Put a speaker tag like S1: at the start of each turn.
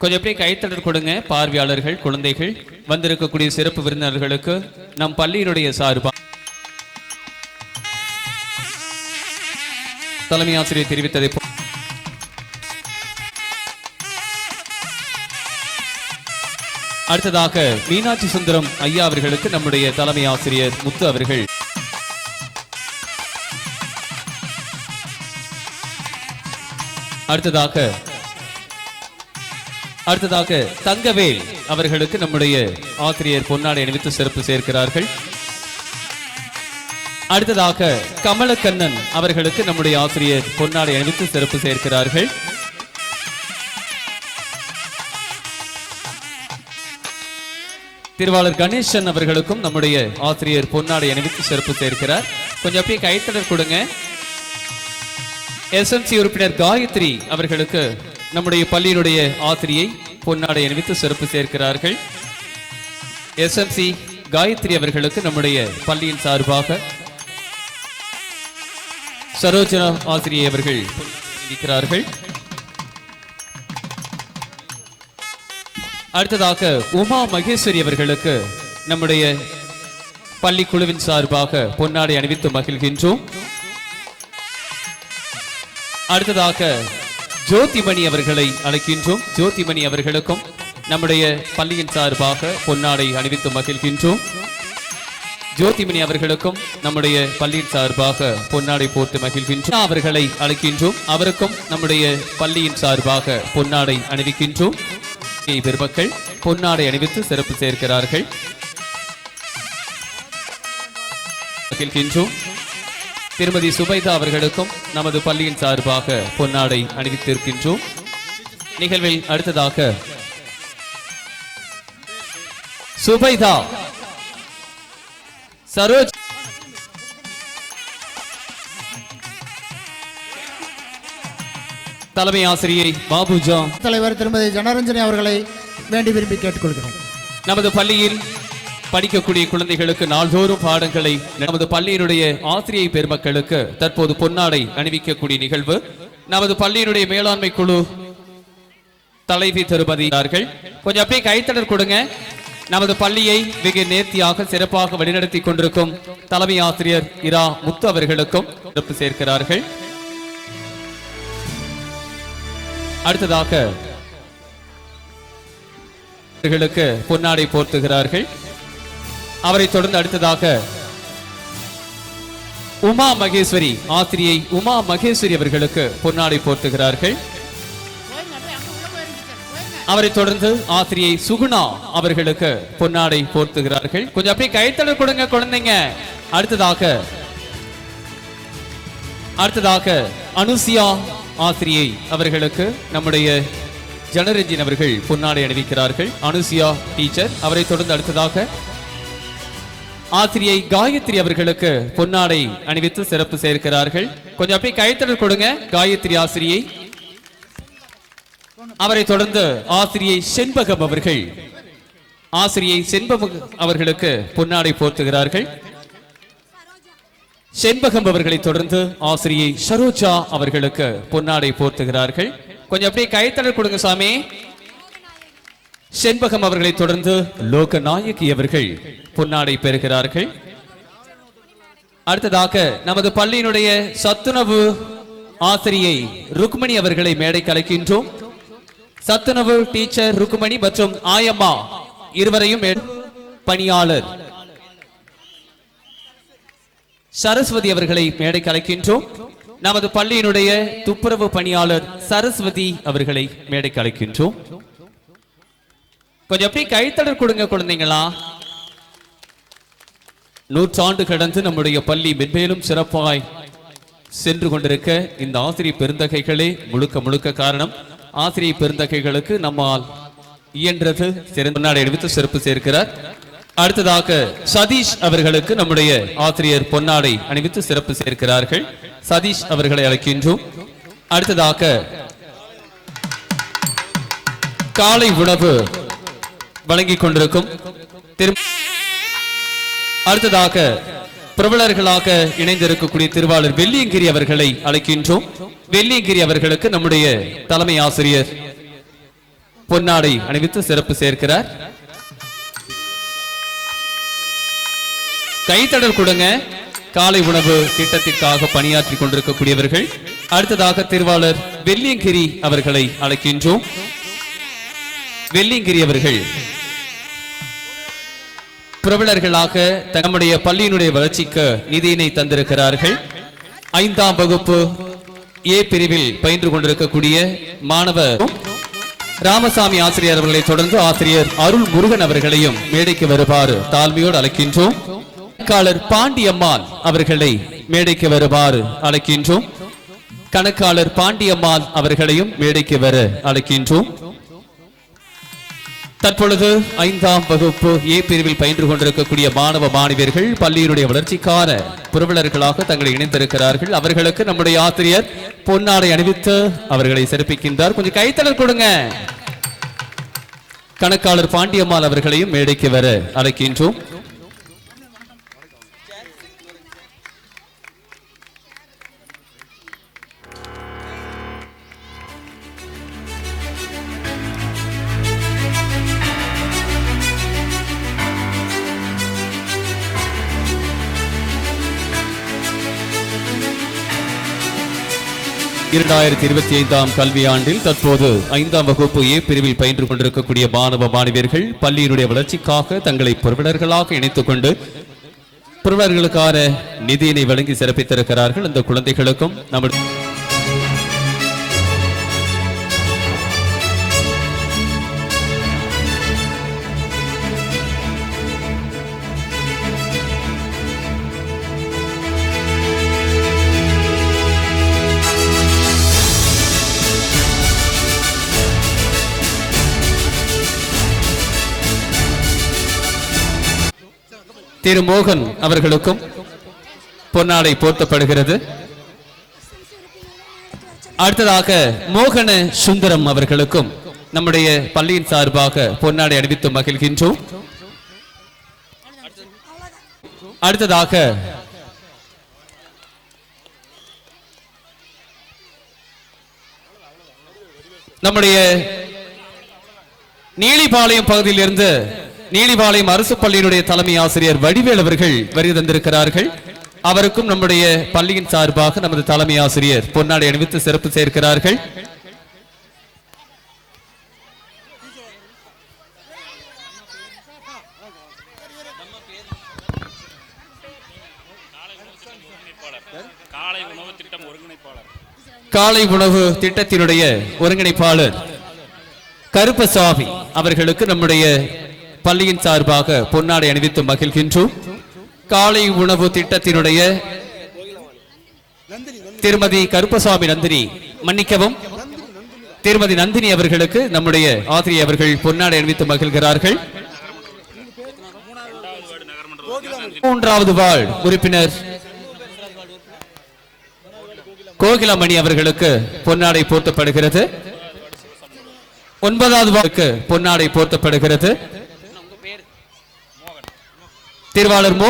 S1: கொஞ்சம் எப்படி கைத்தடர் கொடுங்க. பார்வையாளர்கள் குழந்தைகள் வந்திருக்கக்கூடிய சிறப்பு விருந்தினர்களுக்கு நம் பள்ளியினுடைய சார்பா தலைமை ஆசிரியர் தெரிவித்ததை அடுத்ததாக மீனாட்சி சுந்தரம் ஐயா அவர்களுக்கு நம்முடைய தலைமை ஆசிரியர் முத்து அவர்கள். அடுத்ததாக அடுத்ததாக தங்கவேல் அவர்களுக்கு நம்முடைய ஆசிரியர் பொன்னாடை அணிவித்து சிறப்பு சேர்க்கிறார்கள். அடுத்ததாக கமலக்கண்ணன் அவர்களுக்கு நம்முடைய ஆசிரியர் பொன்னாடை அணிவித்து சிறப்பு சேர்க்கிறார்கள். திருவாளர் கணேசன் அவர்களுக்கும் நம்முடைய ஆசிரியர் பொன்னாடை அணிவித்து சிறப்பு சேர்க்கிறார். கொஞ்சம் அப்படியே கைத்தடர் கொடுங்க. எஸ்என்சி உறுப்பினர் காயத்ரி அவர்களுக்கு நம்முடைய பள்ளியினுடைய ஆசிரியை பொன்னாடை அணிவித்து சிறப்பு சேர்க்கிறார்கள். எஸ்எம்சி காயத்ரி அவர்களுக்கு நம்முடைய பள்ளியின் சார்பாக சரோஜனா ஆசிரியை அவர்கள் இருக்கிறார்கள். அடுத்ததாக உமா மகேஸ்வரி அவர்களுக்கு நம்முடைய பள்ளி குழுவின் சார்பாக பொன்னாடை அணிவித்து மகிழ்கின்றோம். அடுத்ததாக ஜோதிமணி அவர்களை அழைக்கின்றோம். ஜோதிமணி அவர்களுக்கும் நம்முடைய பள்ளியின் சார்பாக பொன்னாடை அணிவித்து மகிழ்கின்றோம். ஜோதிமணி அவர்களுக்கும் நம்முடைய பள்ளியின் சார்பாக பொன்னாடை போட்டு மகிழ்கின்றோம். அவர்களை அழைக்கின்றோம். அவருக்கும் நம்முடைய பள்ளியின் சார்பாக பொன்னாடை அணிவிக்கின்றோம். பெருமக்கள் பொன்னாடை அணிவித்து சிறப்பு சேர்க்கிறார்கள். மகிழ்கின்றோம். திருமதி சுபைதா அவர்களுக்கும் நமது பள்ளியின் சார்பாக பொன்னாடை அணிவித்திருக்கின்றோம். நிகழ்வில் அடுத்ததாக சுபைதா சரோஜ் தலைமை ஆசிரியை பாபுஜா
S2: தலைவர் திருமதி ஜனரஞ்சனி அவர்களை வேண்டி விரும்பி கேட்டுக்கொள்கிறோம்.
S1: நமது பள்ளியில் படிக்கக்கூடிய குழந்தைகளுக்கு நாள்தோறும் பாடங்களை நமது பள்ளியினுடைய ஆசிரியை பெருமக்களுக்கு தற்போது பொன்னாடை அணிவிக்கக்கூடிய நிகழ்வு. நமது பள்ளியினுடைய மேலாண்மை குழு தலைவி திருமதியார்கள் கொஞ்சம் அப்படியே கைத்தடர் கொடுங்க. நமது பள்ளியை மிக நேர்த்தியாக சிறப்பாக வழிநடத்தி கொண்டிருக்கும் தலைமை ஆசிரியர் இரா முத்து அவர்களுக்கும் சிறப்பு சேர்க்கிறார்கள். அடுத்ததாக பொன்னாடை போர்த்துகிறார்கள். அவரை தொடர்ந்து அடுத்ததாக உமா மகேஸ்வரி ஆத்திரியை உமா மகேஸ்வரி அவர்களுக்கு பொன்னாடை போர்த்துகிறார்கள் அவரை தொடர்ந்து ஆத்திரியை சுகுணா அவர்களுக்கு பொன்னாடை போர்த்துகிறார்கள் கொஞ்சம் அப்படியே கைத்தட கொடுங்க குழந்தைங்க. அடுத்ததாக அடுத்ததாக அனுசியா ஆசிரியை அவர்களுக்கு நம்முடைய ஜனரஞ்சின் அவர்கள் பொன்னாடை அணிவிக்கிறார்கள். அனுசியா டீச்சர் அவரை தொடர்ந்து அடுத்ததாக ஆசிரியை காயத்ரி அவர்களுக்கு பொன்னாடை அணிவித்து சிறப்பு சேர்க்கிறார்கள். கொஞ்சம் அப்படியே கைத்தடல் கொடுங்க காயத்ரி ஆசிரியை. அவரை தொடர்ந்து ஆசிரியை செண்பகம் அவர்கள். ஆசிரியை செண்பகம் அவர்களுக்கு பொன்னாடை போர்த்துகிறார்கள். செண்பகம் அவர்களை தொடர்ந்து ஆசிரியை சரோஜா அவர்களுக்கு பொன்னாடை போர்த்துகிறார்கள். கொஞ்சம் அப்படியே கைத்தடல் கொடுங்க சாமி. செண்பகம் அவர்களை தொடர்ந்து லோகநாயகி அவர்கள். பொன்னாடை பெறுகிறார்கள். அடுத்ததாக நமது பள்ளியினுடைய சத்துணவு ஆசிரியை ருக்மணி அவர்களை மேடை கலைக்கின்றோம் சத்துணவு டீச்சர் ருக்மணி மற்றும் ஆயம்மா இருவரையும் பணியாளர் சரஸ்வதி அவர்களை மேடை கலைக்கின்றோம் நமது பள்ளியினுடைய துப்புரவு பணியாளர் சரஸ்வதி அவர்களை மேடை கலைக்கின்றோம் கொஞ்சம் எப்படி கைத்தடர் கொடுங்க குழந்தைங்களா. நூற்றாண்டு கடந்து நம்முடைய பள்ளி மென்மேலும் சிறப்பாய் சென்று கொண்டிருக்க இந்த ஆசிரியர் பெருந்தகைகளே முழுக்க முழுக்க காரணம். ஆசிரியர் பெருந்தகைகளுக்கு நம்மால் இயன்றது சிறந்த எடுத்து சிறப்பு சேர்க்கிறார். அடுத்ததாக சதீஷ் அவர்களுக்கு நம்முடைய ஆசிரியர் பொன்னாடை அணிவித்து சிறப்பு சேர்க்கிறார்கள். சதீஷ் அவர்களை அழைக்கின்றோம். அடுத்ததாக காலை உணவு வழங்கிக் கொண்டிருக்கும் திரு அடுத்ததாக பிரபலர்களாக இணைந்திருக்கக்கூடிய திருவாளர் வெள்ளியங்கிரி அவர்களை அழைக்கின்றோம். வெள்ளியங்கிரி அவர்களுக்கு நம்முடைய தலைமை ஆசிரியர் பொன்னாடை அணிவித்து சிறப்பு சேர்க்கிறார். கைத்தடல் கொடுங்க காலை உணவு திட்டத்திற்காக பணியாற்றி கொண்டிருக்கக்கூடியவர்கள். அடுத்ததாக திருவாளர் வெள்ளியங்கிரி அவர்களை அழைக்கின்றோம். வெள்ளியங்கிரி அவர்கள் பிரபலர்களாக நம்முடைய பள்ளியினுடைய வளர்ச்சிக்கு நிதியினை தந்திருக்கிறார்கள். ஐந்தாம் வகுப்பு ஏ பிரிவில் பயின்று கொண்டிருக்கக்கூடிய மாணவர் ராமசாமி ஆசிரியர் அவர்களை தொடர்ந்து ஆசிரியர் அருள் முருகன் அவர்களையும் மேடைக்கு வருமாறு தாழ்மையோடு அழைக்கின்றோம். கணக்காளர் பாண்டியம்மாள் அவர்களை மேடைக்கு வருமாறு அழைக்கின்றோம். கணக்காளர் பாண்டியம்மாள் அவர்களையும் மேடைக்கு வர அழைக்கின்றோம். தற்பொழுது ஐந்தாம் வகுப்பு ஏ பிரிவில் பயின்று கொண்டிருக்கக்கூடிய மாணவ மாணவியர்கள் பள்ளியினுடைய வளர்ச்சிக்கான புரவலர்களாக தங்களை இணைந்திருக்கிறார்கள். அவர்களுக்கு நம்முடைய ஆசிரியர் பொன்னாடை அணிவித்து அவர்களை சிறப்பிக்கின்றார். கொஞ்சம் கைத்தளர் கொடுங்க. கணக்காளர் பாண்டியம்மாள் அவர்களையும் மேடைக்கு வர அழைக்கின்றோம். இரண்டாயிரத்தி இருபத்தி ஐந்தாம் கல்வியாண்டில் தற்போது ஐந்தாம் வகுப்பு ஏ பிரிவில் பயின்று கொண்டிருக்கக்கூடிய மாணவ மாணவியர்கள் பள்ளியினுடைய வளர்ச்சிக்காக தங்களை புரவலர்களாக இணைத்துக் கொண்டு புரவலர்களுக்கான நிதியினை வழங்கி சிறப்பித்திருக்கிறார்கள். அந்த குழந்தைகளுக்கும் நம்முடைய திரு மோகன் அவர்களுக்கும் பொன்னாடை போர்த்தப்படுகிறது. அடுத்ததாக மோகன சுந்தரம் அவர்களுக்கும் நம்முடைய பள்ளியின் சார்பாக பொன்னாடை அணிவித்து மகிழ்கின்றோம். அடுத்ததாக நம்முடைய நீலிபாளையம் பகுதியிலிருந்து நீலிபாளையம் அரசு பள்ளியினுடைய தலைமை ஆசிரியர் வடிவேல் அவர்கள் வருகை தந்திருக்கிறார்கள். அவருக்கும் நம்முடைய பள்ளியின் சார்பாக நமது தலைமை ஆசிரியர் பொன்னாடை அணிவித்து சிறப்பு சேர்க்கிறார்கள். காலை உணவு திட்டத்தினுடைய ஒருங்கிணைப்பாளர் கருப்பசாமி அவர்களுக்கு நம்முடைய பள்ளியின் சார்பாக பொன்னாடை அணிவித்து மகிழ்கின்றோம். காலை உணவு திட்டத்தினுடைய திருமதி கருப்பசாமி நந்தினி மன்னிக்கவும். திருமதி நந்தினி அவர்களுக்கு நம்முடைய ஆசிரியர் அவர்கள் பொன்னாடை அணிவித்து மகிழ்கிறார்கள். மூன்றாவது வாழ் உறுப்பினர் கோகிலமணி அவர்களுக்கு பொன்னாடை போர்த்தப்படுகிறது. ஒன்பதாவது வாக்கு பொன்னாடை போர்த்தப்படுகிறது. திருவாளர் மோ.